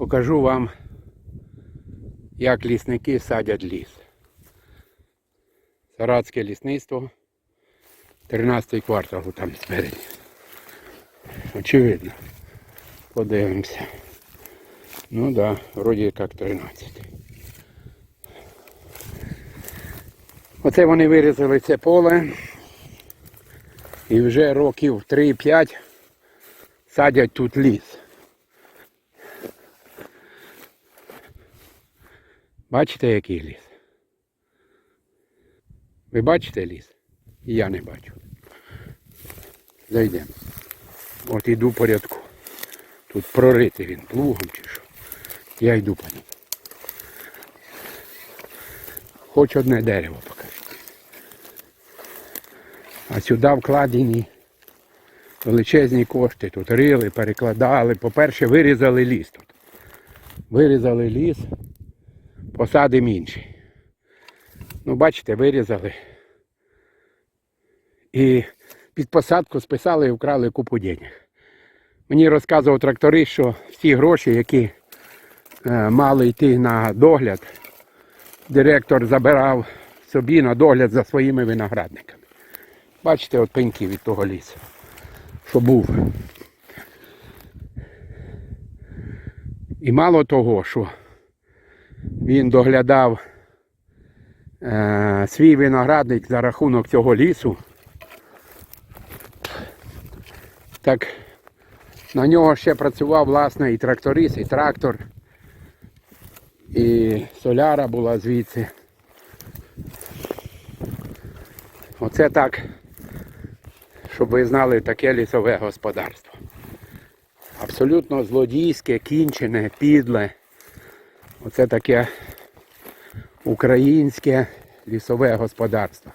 покажу вам, як лісники садять ліс. Саратське лісництво, 13 квартал там спереді. Очевидно. Подивимося. Ну да, вроді як 13. Оце вони вирізали це поле. І вже років 3-5 садять тут ліс. Бачите, який ліс? Ви бачите ліс? Я не бачу. Зайдемо. От іду по рядку. Тут проритий він плугом чи що. Я йду по ньому. Хоч одне дерево покажу. А сюди вкладені величезні кошти. Тут рили, перекладали. По-перше, вирізали ліс тут. Вирізали ліс, посадимо інший. Ну, бачите, вирізали. І під посадку списали і вкрали купу денег. Мені розказував тракторист, що всі гроші, які е, мали йти на догляд, директор забирав собі на догляд за своїми виноградниками. Бачите, от пеньки від того лісу, що був. І мало того, що він доглядав е, свій виноградник за рахунок цього лісу, так на нього ще працював власне і тракторист, і трактор, і соляра була звідси. Оце так, щоб ви знали таке лісове господарство. Абсолютно злодійське, кінчене, підле. Оце таке українське лісове господарство.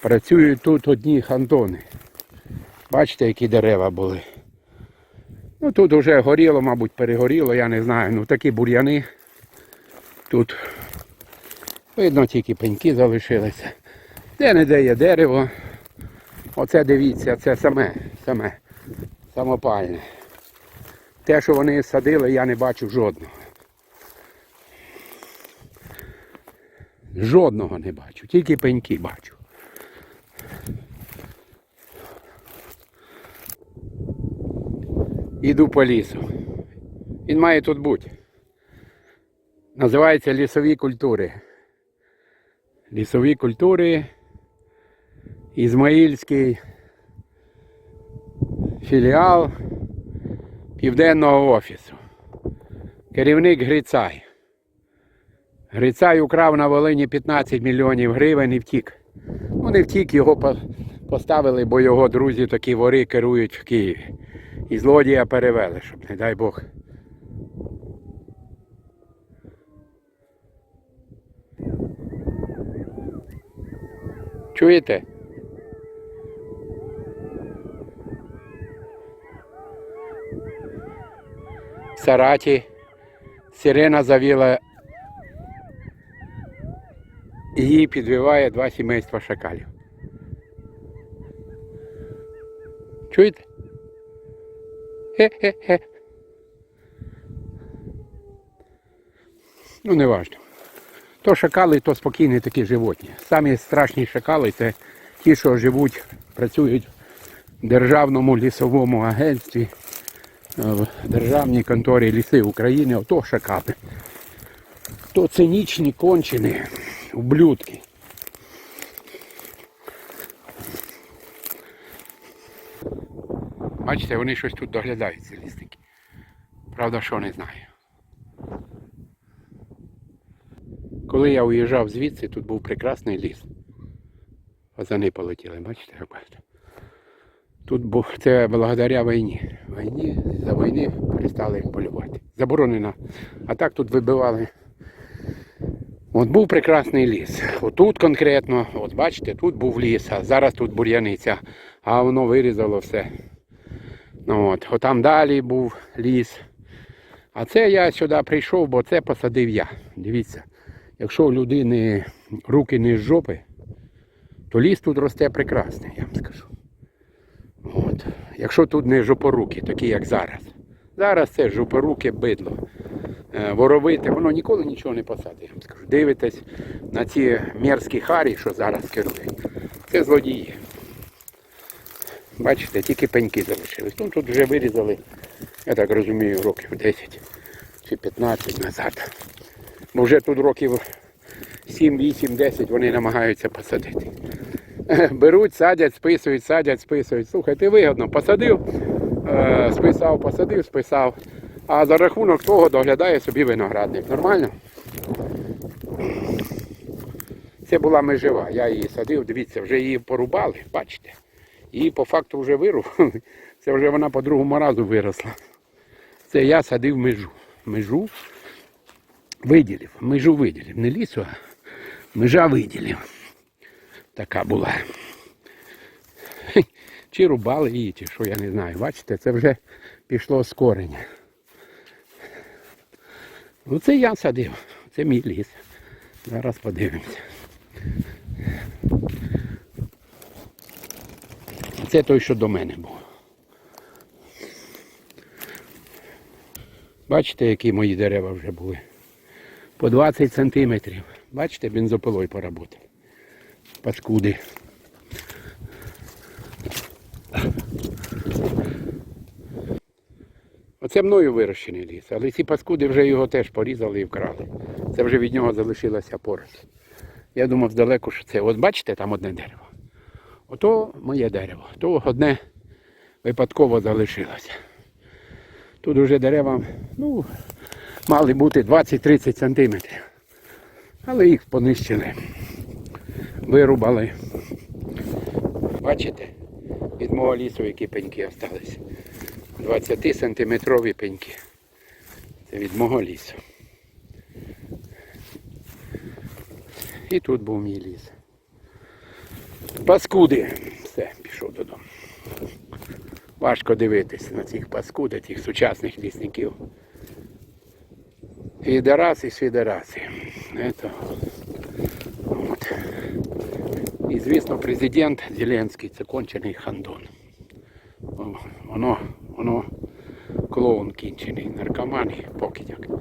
Працюють тут одні хантони. Бачите, які дерева були. Ну тут вже горіло, мабуть, перегоріло, я не знаю. Ну такі бур'яни. Тут видно тільки пеньки залишилися. Де не де є дерево. Оце дивіться, це саме, саме, самопальне. Те, що вони садили, я не бачу жодного. Жодного не бачу, тільки пеньки бачу. Іду по лісу. Він має тут бути. Називається лісові культури. Лісові культури. Ізмаїльський філіал Південного офісу. Керівник Грицай. Грицай украв на Волині 15 мільйонів гривень і втік. Ну не втік, його поставили, бо його друзі такі вори керують в Києві. І злодія перевели, щоб, не дай Бог. Чуєте? В Сараті сирена завіла. Її підвиває два сімейства шакалів. Чуєте? Хе-хе-хе. Ну, не важно. То шакали, то спокійні такі животні. Самі страшні шакали це ті, що живуть, працюють в Державному лісовому агентстві, е, в Державній конторі ліси України, ото шакали. То цинічні кончені ублюдки. Бачите, вони щось тут доглядають, ці лісники. Правда, що не знаю. Коли я уїжджав звідси, тут був прекрасний ліс. Фазани полетіли, бачите, як бачите. Тут був це благодаря війні. Війні, за війни перестали полювати. Заборонено. А так тут вибивали. От був прекрасний ліс. Отут конкретно, от бачите, тут був ліс, а зараз тут бур'яниця, а воно вирізало все. Ну, от, отам далі був ліс. А це я сюди прийшов, бо це посадив я. Дивіться, якщо у людини руки не з жопи, то ліс тут росте прекрасний, я вам скажу. От. Якщо тут не жопоруки, такі як зараз. Зараз це жопоруке бидло. е, воровите, воно ніколи нічого не посадить. Я вам скажу. Дивитесь на ці мерзкі харі, що зараз керують. Це злодії. Бачите, тільки пеньки залишились. Ну тут вже вирізали, я так розумію, років 10 чи 15 назад. Бо вже тут років 7, 8, 10 вони намагаються посадити. Беруть, садять, списують, садять, списують. Слухайте, вигодно, посадив, е, списав, посадив, списав. А за рахунок того доглядає собі виноградник. Нормально? Це була межева. Я її садив, дивіться, вже її порубали, бачите? Її по факту вже вирубали. Це вже вона по другому разу виросла. Це я садив межу. Межу виділив. Межу виділив. Не лісу, а межа виділив. Така була. Чи рубали її, чи що, я не знаю. Бачите, це вже пішло з кореня. Ну це я садив. Це мій ліс. Зараз подивимося. Це той, що до мене був. Бачите, які мої дерева вже були? По 20 сантиметрів. Бачите, бензопилою поработали. Паскуди. Оце мною вирощений ліс, але ці паскуди вже його теж порізали і вкрали. Це вже від нього залишилася поросль. Я думав здалеку, що це. От бачите, там одне дерево. Ото моє дерево. То одне випадково залишилося. Тут вже дерева ну, мали бути 20-30 сантиметрів. Але їх понищили. Вирубали. Бачите? Від мого лісу які пеньки залишилися. 20 сантиметрові пеньки. Це від мого лісу. І тут був мій ліс. Паскуди. Все, пішов додому. Важко дивитися на цих паскуд, цих сучасних лісників. Фідераси, фідераси. Это... От. І звісно, президент Зеленський це кончений хандон. Воно, воно клоун кінчений, наркоман і покидяк.